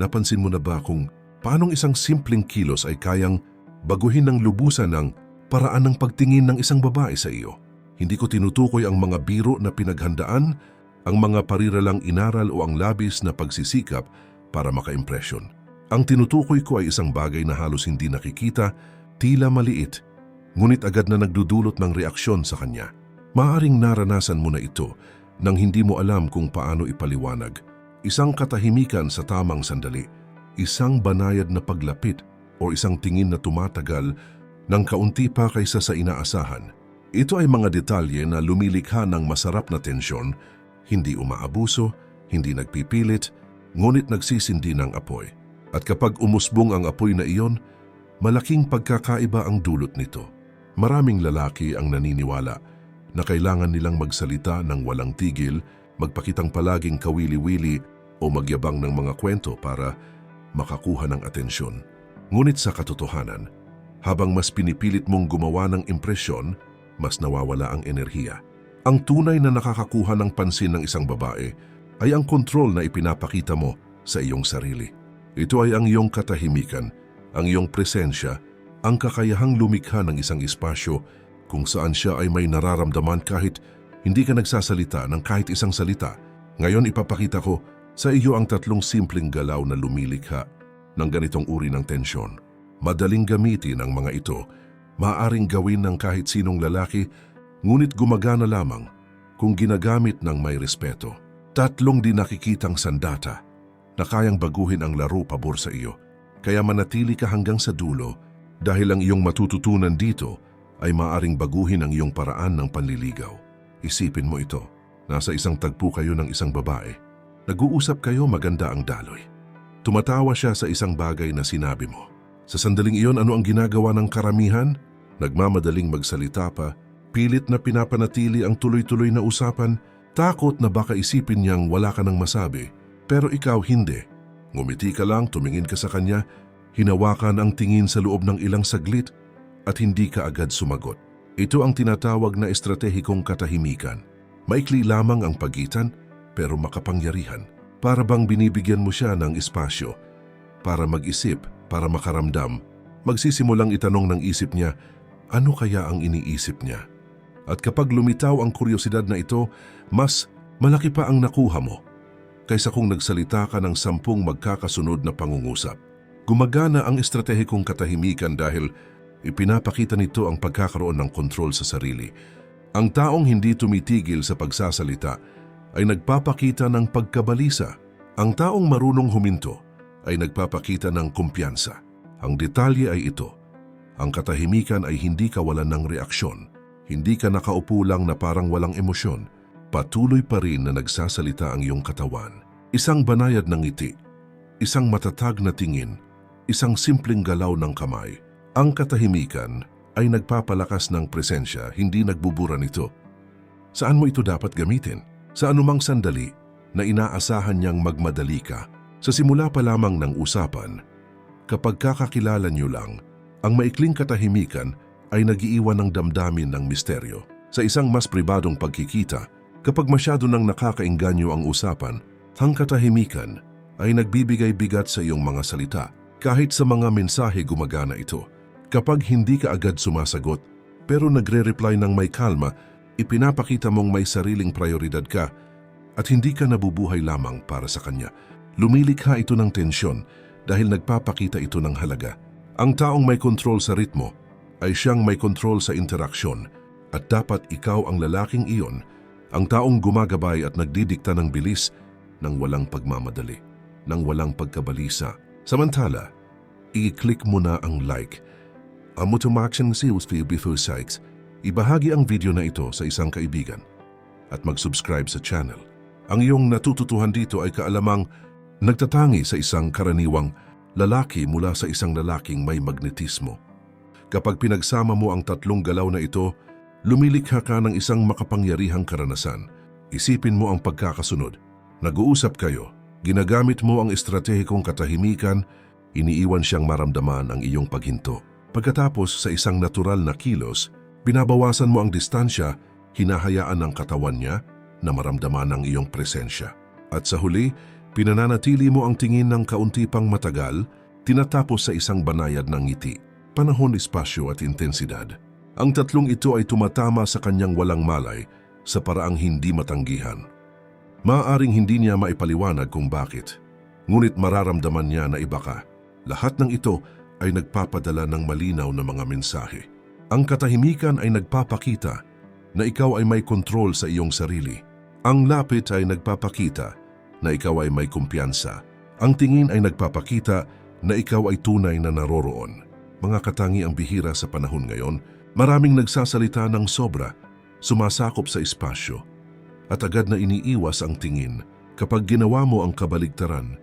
napansin mo na ba kung paanong isang simpleng kilos ay kayang baguhin ng lubusan ng paraan ng pagtingin ng isang babae sa iyo? Hindi ko tinutukoy ang mga biro na pinaghandaan, ang mga pariralang inaral o ang labis na pagsisikap para maka-impression. Ang tinutukoy ko ay isang bagay na halos hindi nakikita, tila maliit, ngunit agad na nagdudulot ng reaksyon sa kanya. Maaring naranasan mo na ito nang hindi mo alam kung paano ipaliwanag. Isang katahimikan sa tamang sandali, isang banayad na paglapit o isang tingin na tumatagal ng kaunti pa kaysa sa inaasahan. Ito ay mga detalye na lumilikha ng masarap na tensyon, hindi umaabuso, hindi nagpipilit, ngunit nagsisindi ng apoy. At kapag umusbong ang apoy na iyon, malaking pagkakaiba ang dulot nito. Maraming lalaki ang naniniwala na kailangan nilang magsalita ng walang tigil, magpakitang palaging kawili-wili o magyabang ng mga kwento para makakuha ng atensyon. Ngunit sa katotohanan, habang mas pinipilit mong gumawa ng impresyon, mas nawawala ang enerhiya. Ang tunay na nakakakuha ng pansin ng isang babae ay ang kontrol na ipinapakita mo sa iyong sarili. Ito ay ang iyong katahimikan, ang iyong presensya, ang kakayahang lumikha ng isang espasyo kung saan siya ay may nararamdaman kahit hindi ka nagsasalita ng kahit isang salita. Ngayon ipapakita ko sa iyo ang tatlong simpleng galaw na lumilikha ng ganitong uri ng tensyon. Madaling gamitin ang mga ito maaring gawin ng kahit sinong lalaki, ngunit gumagana lamang kung ginagamit ng may respeto. Tatlong di nakikitang sandata na kayang baguhin ang laro pabor sa iyo, kaya manatili ka hanggang sa dulo dahil ang iyong matututunan dito ay maaring baguhin ang iyong paraan ng panliligaw. Isipin mo ito, nasa isang tagpo kayo ng isang babae. Nag-uusap kayo maganda ang daloy. Tumatawa siya sa isang bagay na sinabi mo. Sa sandaling iyon, ano ang ginagawa ng karamihan? nagmamadaling magsalita pa, pilit na pinapanatili ang tuloy-tuloy na usapan, takot na baka isipin niyang wala ka nang masabi, pero ikaw hindi. Ngumiti ka lang, tumingin ka sa kanya, hinawakan ang tingin sa loob ng ilang saglit at hindi ka agad sumagot. Ito ang tinatawag na estratehikong katahimikan. Maikli lamang ang pagitan pero makapangyarihan. Para bang binibigyan mo siya ng espasyo para mag-isip, para makaramdam. Magsisimulang itanong ng isip niya, ano kaya ang iniisip niya? At kapag lumitaw ang kuryosidad na ito, mas malaki pa ang nakuha mo kaysa kung nagsalita ka ng sampung magkakasunod na pangungusap. Gumagana ang estratehikong katahimikan dahil ipinapakita nito ang pagkakaroon ng kontrol sa sarili. Ang taong hindi tumitigil sa pagsasalita ay nagpapakita ng pagkabalisa. Ang taong marunong huminto ay nagpapakita ng kumpiyansa. Ang detalye ay ito. Ang katahimikan ay hindi kawalan ng reaksyon. Hindi ka nakaupo lang na parang walang emosyon. Patuloy pa rin na nagsasalita ang iyong katawan. Isang banayad ng ngiti, isang matatag na tingin, isang simpleng galaw ng kamay. Ang katahimikan ay nagpapalakas ng presensya, hindi nagbubura nito. Saan mo ito dapat gamitin? Sa anumang sandali na inaasahan niyang magmadali ka. Sa simula pa lamang ng usapan, kapag kakakilala niyo lang, ang maikling katahimikan ay nagiiwan ng damdamin ng misteryo. Sa isang mas pribadong pagkikita, kapag masyado nang nakakainganyo ang usapan, ang katahimikan ay nagbibigay bigat sa iyong mga salita. Kahit sa mga mensahe gumagana ito. Kapag hindi ka agad sumasagot, pero nagre-reply ng may kalma, ipinapakita mong may sariling prioridad ka at hindi ka nabubuhay lamang para sa kanya. Lumilikha ito ng tensyon dahil nagpapakita ito ng halaga. Ang taong may kontrol sa ritmo ay siyang may kontrol sa interaksyon at dapat ikaw ang lalaking iyon, ang taong gumagabay at nagdidikta ng bilis ng walang pagmamadali, ng walang pagkabalisa. Samantala, i-click mo na ang like. Ang Mutumaction Seals for Before Sykes, ibahagi ang video na ito sa isang kaibigan at mag-subscribe sa channel. Ang iyong natututuhan dito ay kaalamang nagtatangi sa isang karaniwang lalaki mula sa isang lalaking may magnetismo. Kapag pinagsama mo ang tatlong galaw na ito, lumilikha ka ng isang makapangyarihang karanasan. Isipin mo ang pagkakasunod. Nag-uusap kayo, ginagamit mo ang estratehikong katahimikan, iniiwan siyang maramdaman ang iyong paghinto. Pagkatapos sa isang natural na kilos, binabawasan mo ang distansya, hinahayaan ng katawan niya na maramdaman ang iyong presensya. At sa huli, Pinananatili mo ang tingin ng kaunti pang matagal, tinatapos sa isang banayad ng ngiti, panahon, espasyo at intensidad. Ang tatlong ito ay tumatama sa kanyang walang malay sa paraang hindi matanggihan. Maaaring hindi niya maipaliwanag kung bakit, ngunit mararamdaman niya na iba ka. Lahat ng ito ay nagpapadala ng malinaw na mga mensahe. Ang katahimikan ay nagpapakita na ikaw ay may kontrol sa iyong sarili. Ang lapit ay nagpapakita na ikaw ay may kumpiyansa. Ang tingin ay nagpapakita na ikaw ay tunay na naroroon. Mga katangi ang bihira sa panahon ngayon, maraming nagsasalita ng sobra, sumasakop sa espasyo, at agad na iniiwas ang tingin. Kapag ginawa mo ang kabaligtaran,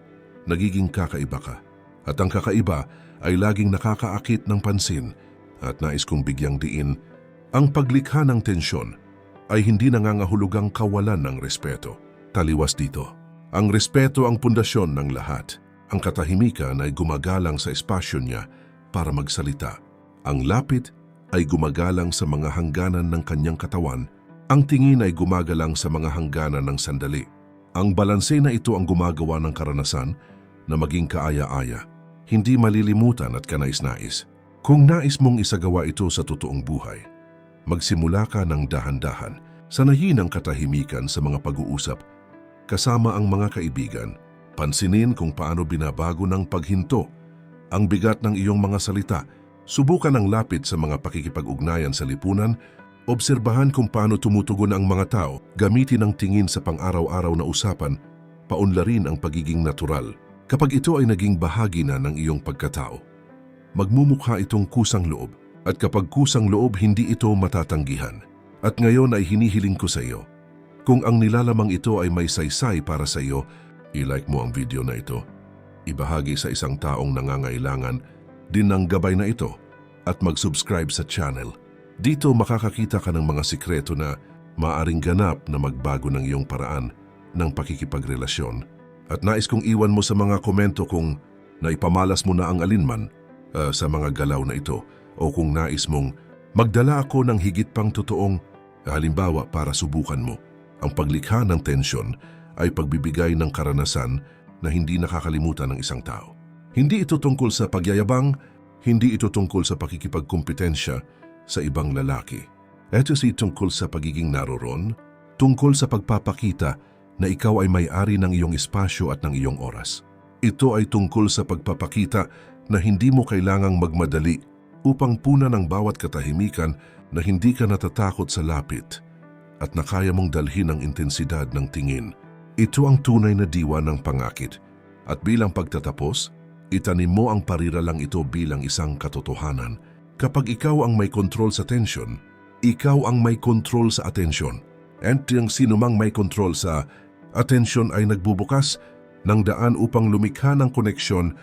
nagiging kakaiba ka. At ang kakaiba ay laging nakakaakit ng pansin at nais kong bigyang diin, ang paglikha ng tensyon ay hindi nangangahulugang kawalan ng respeto. Taliwas dito. Ang respeto ang pundasyon ng lahat. Ang katahimikan ay gumagalang sa espasyo niya para magsalita. Ang lapit ay gumagalang sa mga hangganan ng kanyang katawan. Ang tingin ay gumagalang sa mga hangganan ng sandali. Ang balanse na ito ang gumagawa ng karanasan na maging kaaya-aya, hindi malilimutan at kanais-nais. Kung nais mong isagawa ito sa totoong buhay, magsimula ka ng dahan-dahan, sanayin ang katahimikan sa mga pag-uusap kasama ang mga kaibigan, pansinin kung paano binabago ng paghinto ang bigat ng iyong mga salita. Subukan ang lapit sa mga pakikipag-ugnayan sa lipunan, obserbahan kung paano tumutugon ang mga tao, gamitin ang tingin sa pang-araw-araw na usapan, paunlarin ang pagiging natural. Kapag ito ay naging bahagi na ng iyong pagkatao, magmumukha itong kusang loob at kapag kusang loob hindi ito matatanggihan. At ngayon ay hinihiling ko sa iyo, kung ang nilalamang ito ay may saysay para sa iyo, i-like mo ang video na ito. Ibahagi sa isang taong nangangailangan din ng gabay na ito at mag-subscribe sa channel. Dito makakakita ka ng mga sikreto na maaring ganap na magbago ng iyong paraan ng pakikipagrelasyon. At nais kong iwan mo sa mga komento kung naipamalas mo na ang alinman uh, sa mga galaw na ito o kung nais mong magdala ako ng higit pang totoong halimbawa para subukan mo. Ang paglikha ng tensyon ay pagbibigay ng karanasan na hindi nakakalimutan ng isang tao. Hindi ito tungkol sa pagyayabang, hindi ito tungkol sa pakikipagkumpetensya sa ibang lalaki. Ito si tungkol sa pagiging naroron, tungkol sa pagpapakita na ikaw ay may-ari ng iyong espasyo at ng iyong oras. Ito ay tungkol sa pagpapakita na hindi mo kailangang magmadali upang puna ng bawat katahimikan na hindi ka natatakot sa lapit at na kaya mong dalhin ang intensidad ng tingin. Ito ang tunay na diwa ng pangakit. At bilang pagtatapos, itanim mo ang pariralang ito bilang isang katotohanan. Kapag ikaw ang may kontrol sa tension, ikaw ang may kontrol sa atensyon. And yung sinumang may kontrol sa atensyon ay nagbubukas ng daan upang lumikha ng koneksyon,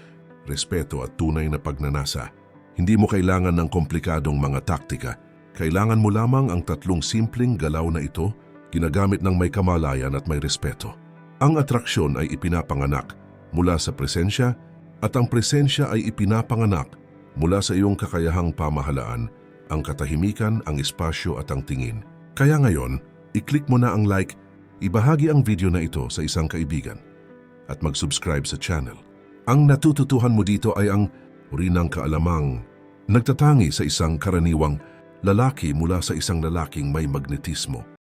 respeto at tunay na pagnanasa. Hindi mo kailangan ng komplikadong mga taktika kailangan mo lamang ang tatlong simpleng galaw na ito, ginagamit ng may kamalayan at may respeto. Ang atraksyon ay ipinapanganak mula sa presensya at ang presensya ay ipinapanganak mula sa iyong kakayahang pamahalaan, ang katahimikan, ang espasyo at ang tingin. Kaya ngayon, i-click mo na ang like, ibahagi ang video na ito sa isang kaibigan at mag-subscribe sa channel. Ang natututuhan mo dito ay ang uri ng kaalamang nagtatangi sa isang karaniwang lalaki mula sa isang lalaking may magnetismo.